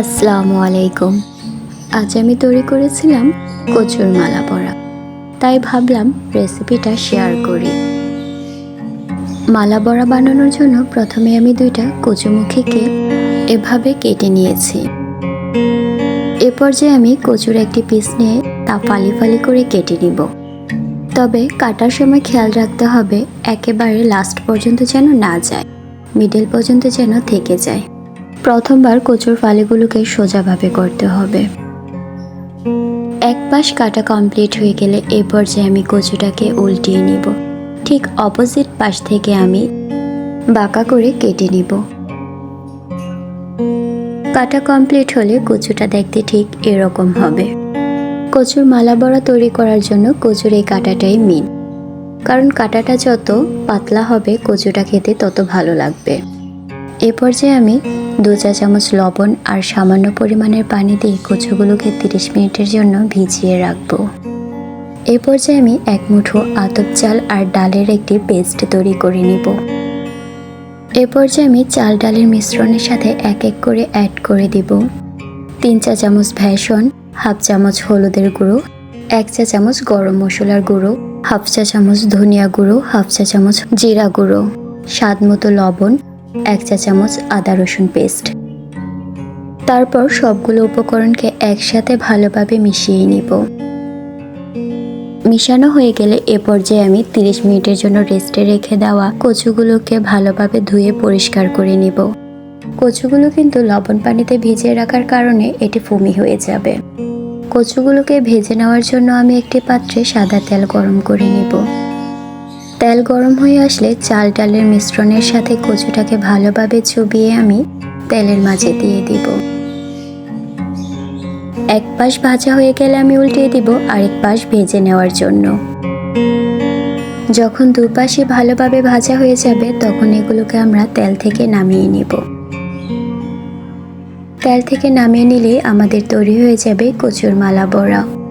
আসসালামু আলাইকুম। আজ আমি তৈরি করেছিলাম কচুর মালা পরা তাই ভাবলাম রেসিপিটা শেয়ার করি। মালা বড়া বানানোর জন্য প্রথমে আমি দুইটা কচুমুখীকে এভাবে কেটে নিয়েছি। এ পর্যায়ে আমি কচুর একটি পিস নিয়ে তা ফালি ফালি করে কেটে নিব। তবে কাটার সময় খেয়াল রাখতে হবে একেবারে লাস্ট পর্যন্ত যেন না যায়। মিডল পর্যন্ত যেন থেকে যায়। প্রথমবার কচুর ফালিগুলোকে সোজাভাবে করতে হবে। এক পাশ কাটা কমপ্লিট হয়ে গেলে এ পর্যায়ে আমি কচুটাকে উল্টিয়ে নিব। ঠিক অপোজিট পাশ থেকে আমি বাঁকা করে কেটে নিব। কাটা কমপ্লিট হলে কচুটা দেখতে ঠিক এরকম হবে। কচুর মালা বড়া তৈরি করার জন্য কচুর এই কাটাটাই মেন কারণ কাটাটা যত পাতলা হবে, কচুটা খেতে তত ভালো লাগবে। এ পর্যায়ে আমি দু চা চামচ লবণ আর সামান্য পরিমাণের পানি দিয়ে কচুগুলোকে তিরিশ মিনিটের জন্য ভিজিয়ে রাখব। এ পর্যায়ে আমি এক মুঠো আতপ চাল আর ডালের একটি পেস্ট তৈরি করে নিব। এ পর্যায়ে আমি চাল ডালের মিশ্রণের সাথে এক এক করে অ্যাড করে দিব। তিন চা চামচ ভ্যাসন হাফ চামচ হলুদের গুঁড়ো, এক চা চামচ গরম মশলার গুঁড়ো হাফ চা চামচ ধনিয়া গুঁড়ো, হাফ চা চামচ জিরা গুঁড়ো, স্বাদ মতো লবণ, এক চা চামচ আদা রসুন পেস্ট। তারপর সবগুলো উপকরণকে একসাথে ভালোভাবে মিশিয়ে নিব। মিশানো হয়ে গেলে এ পর্যায়ে আমি 30 মিনিটের জন্য রেস্টে রেখে দেওয়া কচুগুলোকে ভালোভাবে ধুয়ে পরিষ্কার করে নিব। কচুগুলো কিন্তু লবণ পানিতে ভিজিয়ে রাখার কারণে এটি ফুমি হয়ে যাবে। কচুগুলোকে ভেজে নেওয়ার জন্য আমি একটি পাত্রে সাদা তেল গরম করে নিব। তেল গরম হয়ে আসলে চাল ডালের মিশ্রণের সাথে কচুটাকে ভালোভাবে চুবিয়ে আমি তেলের মাঝে দিয়ে দিব। এক পাশ ভাজা হয়ে গেলে আমি উল্টিয়ে দিব আরেক পাশ ভেজে নেওয়ার জন্য। যখন দুপাশে ভালোভাবে ভাজা হয়ে যাবে, তখন এগুলোকে আমরা তেল থেকে নামিয়ে নিব। তেল থেকে নামিয়ে নিলে আমাদের তৈরি হয়ে যাবে কচুর মালা বড়া।